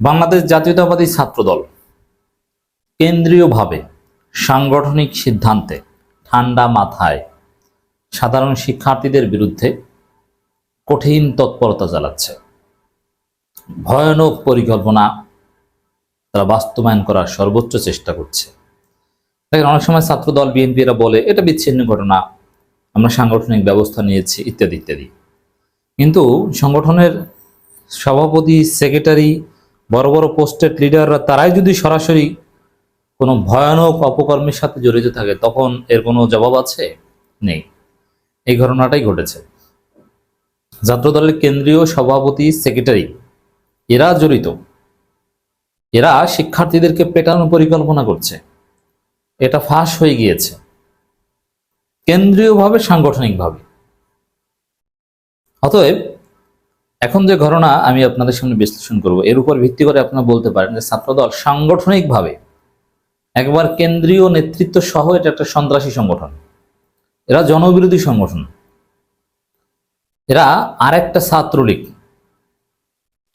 বাংলাদেশ জাতীয়তাবাদী ছাত্রদল কেন্দ্রীয়ভাবে সাংগঠনিক সিদ্ধান্তে ঠান্ডা মাথায় সাধারণ শিক্ষার্থীদের বিরুদ্ধে কঠিন তৎপরতা চালাচ্ছে। ভয়ানক পরিকল্পনা তারা বাস্তবায়ন করার সর্বোচ্চ চেষ্টা করছে। দেখেন, অনেক সময় ছাত্রদল, বিএনপিরা বলে, এটা বিচ্ছিন্ন ঘটনা, আমরা সাংগঠনিক ব্যবস্থা নিয়েছি, ইত্যাদি ইত্যাদি। কিন্তু সংগঠনের সভাপতি, সেক্রেটারি বড় বড় পোস্টেড লিডাররা তারাই যদি সরাসরি কোনো ভয়ানক অপকর্মের সাথে জড়িত থাকে, তখন এর কোনো জবাব আছে? নেই। এই ঘটনাটাই ঘটেছে। ছাত্রদলের কেন্দ্রীয় সভাপতি, সেক্রেটারি, এরা জড়িত। এরা শিক্ষার্থীদেরকে পেটানোর পরিকল্পনা করছে। এটা ফাঁস হয়ে গিয়েছে। কেন্দ্রীয়ভাবে, সাংগঠনিকভাবে। অতএব এখন যে ঘটনা আমি আপনাদের সামনে বিশ্লেষণ করব, এর উপর ভিত্তি করে আপনারা বলতে পারেন যে ছাত্রদল সাংগঠনিকভাবে একবার কেন্দ্রীয় নেতৃত্ব সহ এটা একটা সন্ত্রাসী সংগঠন। এরা জনবিরোধী সংগঠন। এরা আরেকটা ছাত্রলীগ।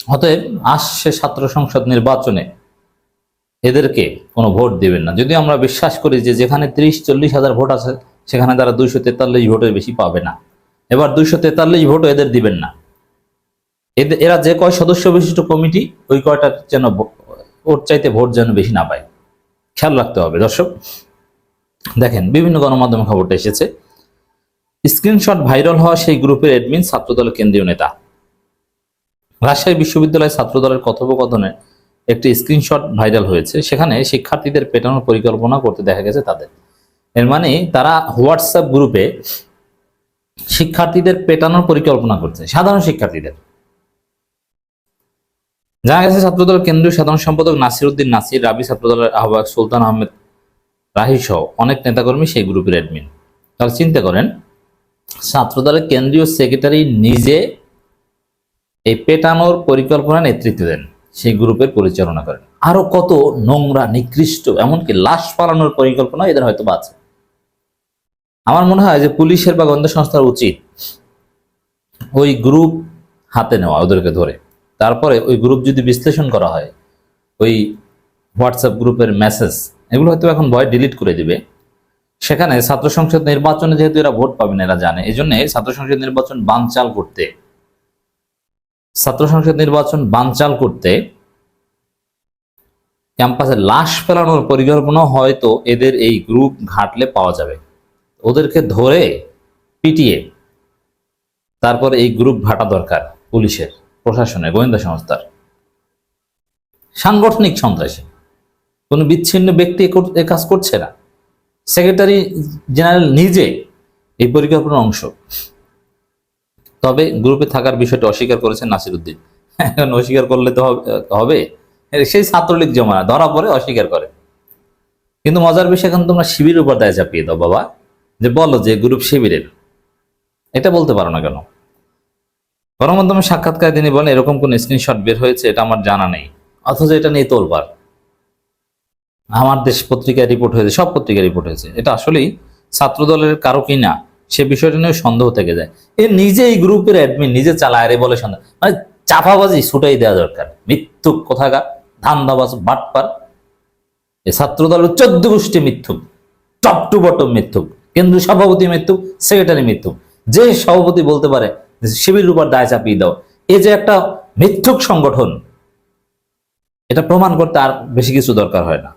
অতএব আসছে ছাত্র সংসদ নির্বাচনে এদেরকে কোনো ভোট দেবেন না। যদি আমরা বিশ্বাস করি যে যেখানে ত্রিশ, চল্লিশ হাজার ভোট আছে, সেখানে তারা দুইশো তেতাল্লিশ ভোটের বেশি পাবে না। এবার দুইশো তেতাল্লিশ ভোটও এদের দিবেন না। এদের এরা যে কয় সদস্য বিশিষ্ট কমিটি, ওই কয়টা যেন ওর চাইতে ভোট যেন বেশি না পায়। খেয়াল রাখতে হবে, দর্শক। দেখেন, বিভিন্ন গণমাধ্যমে খবরটা এসেছে। স্ক্রিনশট ভাইরাল হওয়া সেই গ্রুপের অ্যাডমিন ছাত্রদলের কেন্দ্রীয় নেতা। রাজশাহী বিশ্ববিদ্যালয় ছাত্রদলের কথোপকথনে একটি স্ক্রিনশট ভাইরাল হয়েছে। সেখানে শিক্ষার্থীদের পেটানোর পরিকল্পনা করতে দেখা গেছে তাদের। এর মানে তারা হোয়াটসঅ্যাপ গ্রুপে শিক্ষার্থীদের পেটানোর পরিকল্পনা করছে, সাধারণ শিক্ষার্থীদের। জানা গেছে, ছাত্রদল কেন্দ্রীয় সাধারণ সম্পাদক নাসির উদ্দিন নাসির, রাবি ছাত্রদলের আহ্বায়ক সুলতান আহমেদ রাহি সহ অনেক নেতাকর্মী সেই গ্রুপের অ্যাডমিন তাহলে চিন্তা করেন, ছাত্রদলের কেন্দ্রীয় সেক্রেটারি নিজে এই পেটানোর পরিকল্পনা নেতৃত্ব দেন, সেই গ্রুপের পরিচালনা করেন। আরও কত নোংরা, নিকৃষ্ট, এমনকি লাশ পালানোর পরিকল্পনা এদের হয়তো আছে। আমার মনে হয় যে পুলিশের বা গোয়েন্দা সংস্থার উচিত ওই গ্রুপ হাতে নেওয়া ওদেরকে ধরে। তারপরে ওই গ্রুপ যদি বিশ্লেষণ করা হয়, ওই হোয়াটসঅ্যাপ গ্রুপের মেসেজ এগুলো হয়তো এখন ভয় ডিলিট করে দিবে। সেখানে ছাত্র সংসদ নির্বাচনে যেহেতু এরা ভোট পাবে না, এরা জানে এই জন্য ছাত্র সংসদ নির্বাচন বানচাল করতে, ছাত্র সংসদ নির্বাচন বানচাল করতে ক্যাম্পাসে লাশ ফেলানোর পরিকল্পনা হয়তো এদের এই গ্রুপ ঘাটলে পাওয়া যাবে। ওদেরকে ধরে পিটিয়ে তারপর এই গ্রুপ ঘাটা দরকার পুলিশের। প্রশাসনের, গোয়েন্দা সংস্থার। সাংগঠনিক সন্ত্রাসী। কোনো বিচ্ছিন্ন ব্যক্তি এ কাজ করছে না। সেক্রেটারি জেনারেল নিজে এই পরিকল্পনার অংশ। তবে গ্রুপে থাকার বিষয়টি অস্বীকার করেছেন নাসির উদ্দিন। এখন অস্বীকার করলে তো হবে- সেই ছাত্রলীগ জমানা ধরা পড়ে অস্বীকার করে। কিন্তু মজার বিষয়, এখন তোমরা শিবিরের উপর দায় চাপিয়ে দাও বাবা। যে বলো যে গ্রুপ শিবিরের। এটা বলতে পারো না কেন? গণমাধ্যমে সাক্ষাৎকার তিনি বলেন, এরকম কোন স্ক্রিনশট বের হয়েছে, এটা আমার জানা নেই। অথচ এটা নিয়ে তোলবার আমার দেশ পত্রিকায় রিপোর্ট হয়েছে, সব পত্রিকায় রিপোর্ট হয়েছে। এটা আসলেই ছাত্রদলের কারও কি না, সে বিষয়টা নিয়ে সন্দেহ থেকে যায়। এ নিজে এই গ্রুপের অ্যাডমিন নিজে চালায় রে বলে সন্দেহ মানে চাপাবাজি ছুটাই দেওয়া দরকার। মিথ্যুক কোথাকার ধান্দাবাজ, বাটপার। এ ছাত্রদলের চোদ্দ গোষ্ঠী মিথ্যুক। টপ টু বটম মিথ্যুক। কেন্দ্রীয় সভাপতি মিথ্যুক সেক্রেটারি মিথ্যুক। যে সভাপতি বলতে পারে শিবির উপর দায় চাপিয়ে দাও। এই যে একটা মিথ্যুক সংগঠন, এটা প্রমাণ করতে আর বেশি কিছু দরকার হয় না।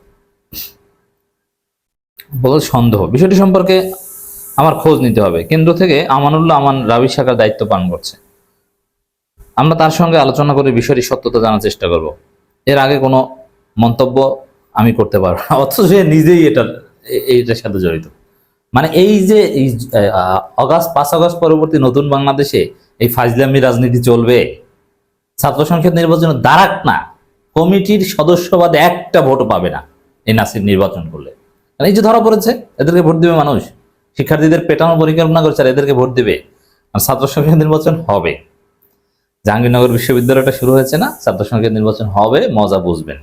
বল সন্দেহ, বিষয়টি সম্পর্কে আমার খোঁজ নিতে হবে। কেন্দ্র থেকে আমানুল্লাহ আমান রাবি শাখার দায়িত্ব পালন করছে। আমরা তার সঙ্গে আলোচনা করে বিষয়টি সত্যতা জানার চেষ্টা করব। এর আগে কোনো মন্তব্য আমি করতে পারব না, অথচ নিজেই এটা এইটার সাথে জড়িত। মানে এই যে অগাস্ট, পাঁচ অগাস্ট পরবর্তী নতুন বাংলাদেশে এই ফাজলামি রাজনীতি চলবে। ছাত্র সংসদ নির্বাচনে দাঁড়াক না। কমিটির সদস্যবাদ একটা ভোটও পাবে না এই নাসির নির্বাচন করলে। এই যে ধরা পড়েছে, এদেরকে ভোট দেবে মানুষ। শিক্ষার্থীদের পেটানোর পরিকল্পনা করছে আর এদেরকে ভোট দেবে। আর ছাত্র সংসদ নির্বাচন হবে। জাহাঙ্গীরনগর বিশ্ববিদ্যালয়টা শুরু হয়েছে না? ছাত্র সংসদ নির্বাচন হবে, মজা বুঝবেন।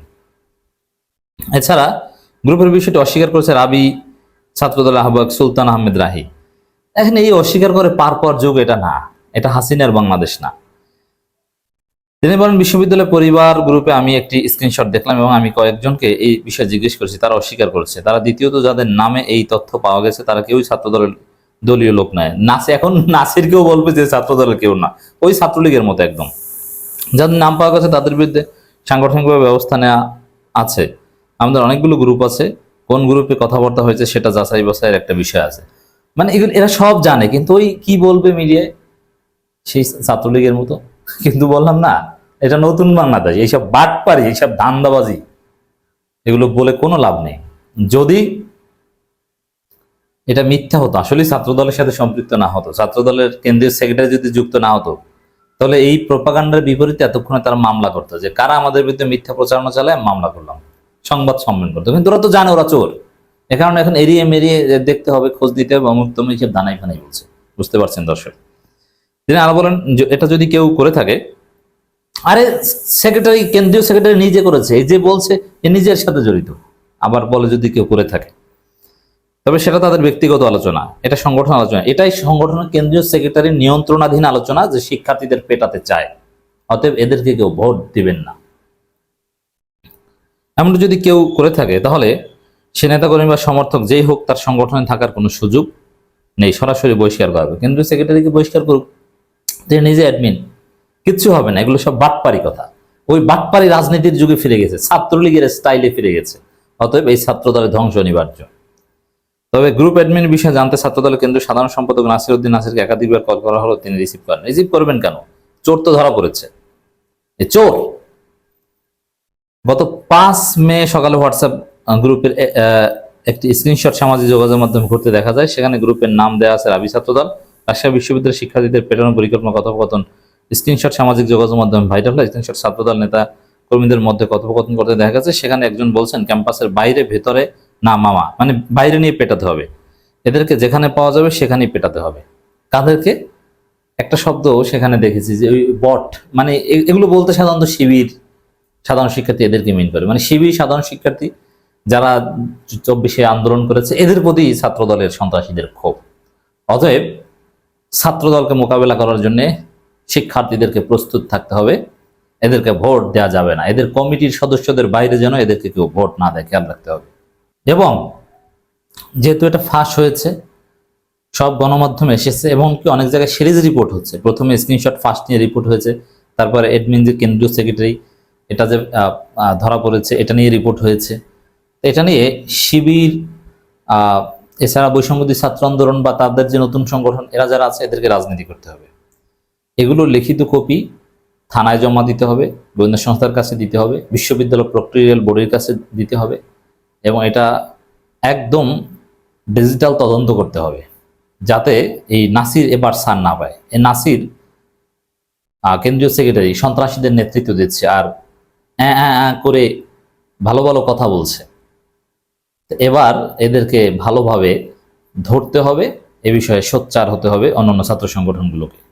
এছাড়া গ্রুপের বিষয়টি অস্বীকার করেছে রাবি, ছাত্রদল আহ্বায়ক সুলতান আহমেদ রাহি। এখন এই অস্বীকার করে পার পর যুগ এটা না। এটা হাসিনার বাংলাদেশ না। তিনি বলেন বিশ্ববিদ্যালয় পরিবার গ্রুপে আমি একটি স্ক্রিনশট দেখলাম এবং আমি কয়েকজনকে এই বিষয়ে জিজ্ঞেস করেছি, তারা অস্বীকার করেছে। তারা দ্বিতীয়ত যাদের নামে এই তথ্য পাওয়া গেছে, তারা কেউই ছাত্রদলের দলীয় লোক নয়। নাসি এখন নাসিরকেও বলবে যে ছাত্রদলের কেউ না। ওই ছাত্রলীগের মতো একদম। যাদের নাম পাওয়া গেছে, তাদের বিরুদ্ধে সাংগঠনিকভাবে ব্যবস্থা নেওয়া আছে। আমাদের অনেকগুলো গ্রুপ আছে। কোন গ্রুপে কথাবার্তা হয়েছে, সেটা যাচাই বাছাইয়ের একটা বিষয় আছে। মানে এগুলো, এরা সব জানে, কিন্তু ওই কি বলবে মিডিয়ায় সেই ছাত্রলীগের মতো। কিন্তু বললাম, না, এটা নতুন বাংলাদেশ। এইসব বাটপারি, এইসব ধান্দাবাজি, এগুলো বলে কোনো লাভ নেই। যদি এটা মিথ্যা হতো আসলে ছাত্রদলের সাথে সম্পৃক্ত না হতো, ছাত্রদলের কেন্দ্রীয় সেক্রেটারি যদি যুক্ত না হতো, তাহলে এই প্রপাগান্ডার বিপরীতে এতক্ষণে তারা মামলা করতো যে কারা আমাদের বিরুদ্ধে মিথ্যা প্রচারণা চালায়, মামলা করলাম। সংবাদ সম্মেলন করতো। কিন্তু ওরা তো জানে, ওরা চোর। এ কারণে এখন এড়িয়ে মেরিয়ে দেখতে হবে, খোঁজ দিতে হবে, অমুক তমুক দানাই ফানাই বলছে। বুঝতে পারছেন দর্শক? তিনি আরও বলেন এটা যদি কেউ করে থাকে, আরে সেক্রেটারি কেন্দ্রীয় সেক্রেটারি নিজে করেছে, এই যে বলছে এ নিজের সাথে জড়িত, আবার বলে যদি কেউ করে থাকে। তবে সেটা তাদের ব্যক্তিগত আলোচনা, এটা সংগঠন আলোচনা, এটাই সংগঠনের কেন্দ্রীয় সেক্রেটারির নিয়ন্ত্রণাধীন আলোচনা যে শিক্ষার্থীদের পেটাতে চায়, অতএব এদেরকে কেউ ভোট দিবেন না। এমন যদি কেউ করে থাকে, তাহলে সে নেতাকর্মী বা সমর্থক যেই হোক তার সংগঠনে থাকার কোনো সুযোগ নেই, সরাসরি বহিষ্কার করবে কেন্দ্রীয় সেক্রেটারিকে বহিষ্কার করুক তিনি নিজে অ্যাডমিন কিচ্ছু হবে না, এগুলো সব বাটপারি কথা। ওই বাটপারি রাজনীতির যুগে ফিরে গেছে, ছাত্রলীগের স্টাইলে ফিরে গেছে। অতএব এই ছাত্রদলের ধ্বংস অনিবার্য। তবে গ্রুপ অ্যাডমিন বিষয়ে জানতে ছাত্রদলের কেন্দ্রীয় সাধারণ সম্পাদক নাসির উদ্দিন নাসিরকে একাধিকবার কল করা হলো, তিনি রিসিভ করেন রিসিভ করবেন কেন? চোর তো ধরা পড়েছে। এ চোর! গত পাঁচ মে সকালে হোয়াটসঅ্যাপ গ্রুপের একটি স্ক্রিনশট সামাজিক যোগাযোগ মাধ্যমে ঘুরতে দেখা যায়। সেখানে গ্রুপের নাম দেওয়া আছে রাবি ছাত্রদল। রাজশাহী বিশ্ববিদ্যালয়ের শিক্ষার্থীদের পেটানোর পরিকল্পনা, কথোপকথন স্ক্রিনশট সামাজিক যোগাযোগ মাধ্যমে ভাইরাল স্ক্রিনশট ছাত্রদল, নেতা কর্মীদের মধ্যে কথোপকথন করতে দেখা গেছে। সেখানে একজন বলছেন ক্যাম্পাসের বাইরে, ভেতরে, না, মামা। মানে বাইরে নিয়ে পেটাতে হবে। এদেরকে যেখানে পাওয়া যাবে, সেখানেই পেটাতে হবে। কাদেরকে? একটা শব্দ সেখানে দেখেছি যে, ওই বট মানে এগুলো বলতে সাধারণত শিবির, সাধারণ শিক্ষার্থী এদেরকে মিন করে। মানে শিবির, সাধারণ শিক্ষার্থী যারা চব্বিশে আন্দোলন করেছে, এদের প্রতি ছাত্রদলের সন্ত্রাসীদের ক্ষোভ। অতএব ছাত্রদলকে মোকাবেলা করার জন্য শিক্ষার্থীদেরকে প্রস্তুত থাকতে হবে। এদেরকে ভোট দেওয়া যাবে না। এদের কমিটির সদস্যদের বাইরে যেন এদেরকে কেউ ভোট না দেয়, খেয়াল রাখতে হবে। এবং যেহেতু এটা ফাঁস হয়েছে, সব গণমাধ্যমে এসেছে এবং কি অনেক জায়গায় সিরিজ রিপোর্ট হচ্ছে। প্রথমে স্ক্রিনশট ফার্স্ট নিয়ে রিপোর্ট হয়েছে, তারপরে এডমিন যে কেন্দ্রীয় সেক্রেটারি, এটা যে ধরা পড়েছে, এটা নিয়ে রিপোর্ট হয়েছে। এটা নিয়ে শিবির এছাড়া বৈষম্যদী ছাত্র আন্দোলন বা তাদের যে নতুন সংগঠন, এরা যারা আছে, এদেরকে রাজনীতি করতে হবে। এগুলো লিখিত কপি থানায় জমা দিতে হবে গোয়েন্দা সংস্থার কাছে দিতে হবে, বিশ্ববিদ্যালয় প্রক্রিয়াল বোর্ডের কাছে দিতে হবে এবং এটা একদম ডিজিটাল তদন্ত করতে হবে, যাতে এই নাসির এবার সার না পায়। এই নাসির কেন্দ্রীয় সেক্রেটারি, সন্ত্রাসীদের নেতৃত্ব দিচ্ছে আর করে ভালো ভালো কথা বলছে। এবার এদেরকে ভালোভাবে ধরতে হবে এ বিষয়ে সোচ্চার হতে হবে অন্যান্য ছাত্র সংগঠনগুলোকে।